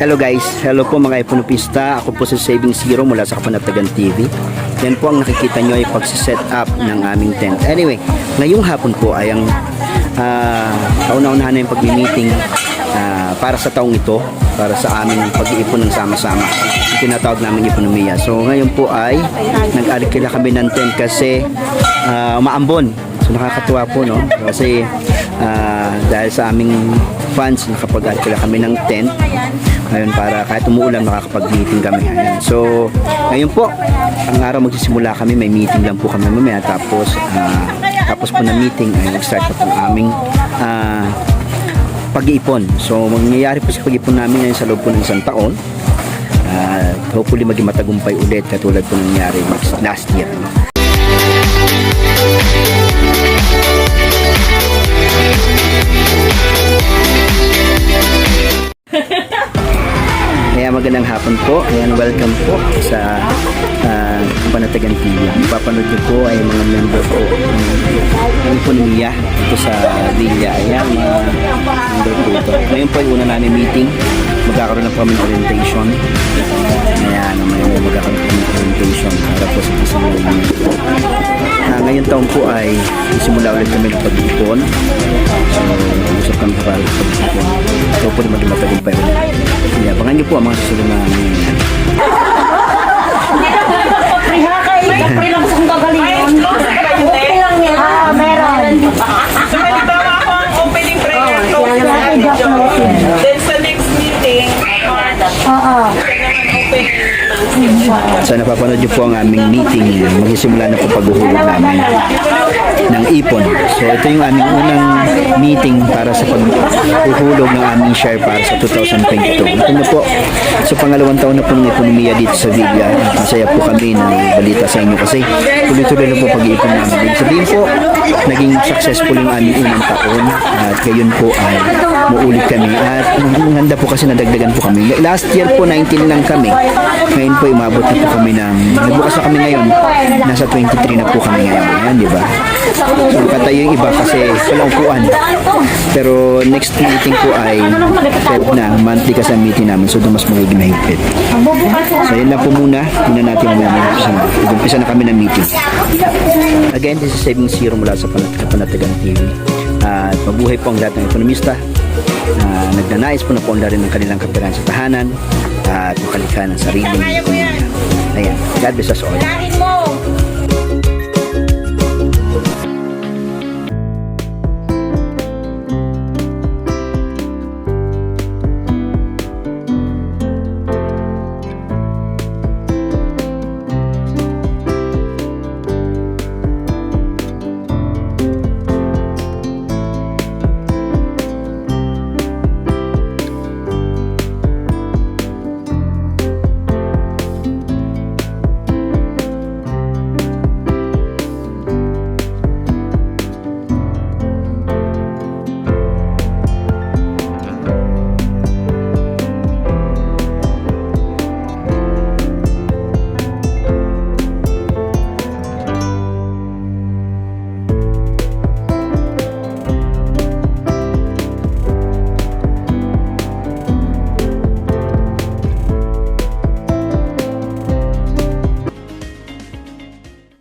Hello guys, hello po mga Ipunopista. Ako po si Saving Zero mula sa Kapanatagan TV. Yan po ang nakikita nyo ay pagsiset up ng aming tent. Anyway, ngayong hapon po ay ang uh, kauna-unahan na yung pag-meeting ah, para sa taong ito, para sa aming pag-iipon ng sama-sama. Tinatawag namin ekonomiya. So ngayon po ay nag-alikila kami ng tent kasi ah, umaambon. So nakakatuwa po no kasi ah, dahil sa aming fans nakapag-alikila kami ng tent ngayon para kahit umuulan makakapag-meeting kami. Ayan. So, ngayon po, ang araw magsisimula kami, may meeting lang po kami mamaya. Tapos, ah, tapos po na meeting, ay mag-start po ang aming ah, pag-iipon. So, mangyayari po sa pag-iipon namin ngayon sa loob po ng isang taon. At hopefully maging matagumpay ulit katulad po nangyari last year. No? Magandang hapon po. Ayan, welcome po sa uh, Panatagan TV. Papanood niyo po ay mga member po ng ekonomiya dito sa Villa. Ayan, mga member po ito. Ngayon po ay una namin meeting. Magkakaroon na po kami orientation. Ayan, may magkakaroon po ng orientation para po sa kasunod Ah, ngayong taon po ay simula ulit kami ng pag-ipon. So, kami sa sa pag-ipon. So, po naman matagumpay ulit. Yeah, abangan niyo po ang mga susunod na nangyayari. Priha kay Kapri lang sa kagalingon. Okay lang yan. Ah, meron. So, halimbawa ako ang opening prayer na. Then sa next meeting, Oo. So, napapanood niyo po ang aming meeting. Magsisimula na po paghuhulog namin ng ipon. So, ito yung aming unang meeting para sa paghuhulog ng aming share para sa 2022. Ito na po. So, pangalawang taon na po ng ekonomiya dito sa Villa. Masaya po kami na balita sa inyo kasi tuloy-tuloy na po pag-iipon namin. Ibig Sabihin po, naging successful yung aming unang taon at ngayon po ay muulit kami at handa po kasi nadagdagan po kami. Last year po 19 lang kami. Ngayon po umabot na po kami ng nagbukas na kami ngayon. Nasa 23 na po kami ngayon. Ayan, di ba? So katayo yung iba kasi walang upuan. Pero next meeting po ay Feb na monthly kasi ang meeting namin. So doon mas magiging mahigpit. So yun lang po muna. Muna natin muna umpisa na. Umpisa na kami ng meeting. Again, this is Saving Zero mula sa Panat Panatagan TV. At mabuhay po ang lahat ng ekonomista na nagnanais po na paunlarin ng kanilang kapirahan sa tahanan at makalikha ng ekonomiya. Ayan, God bless us all.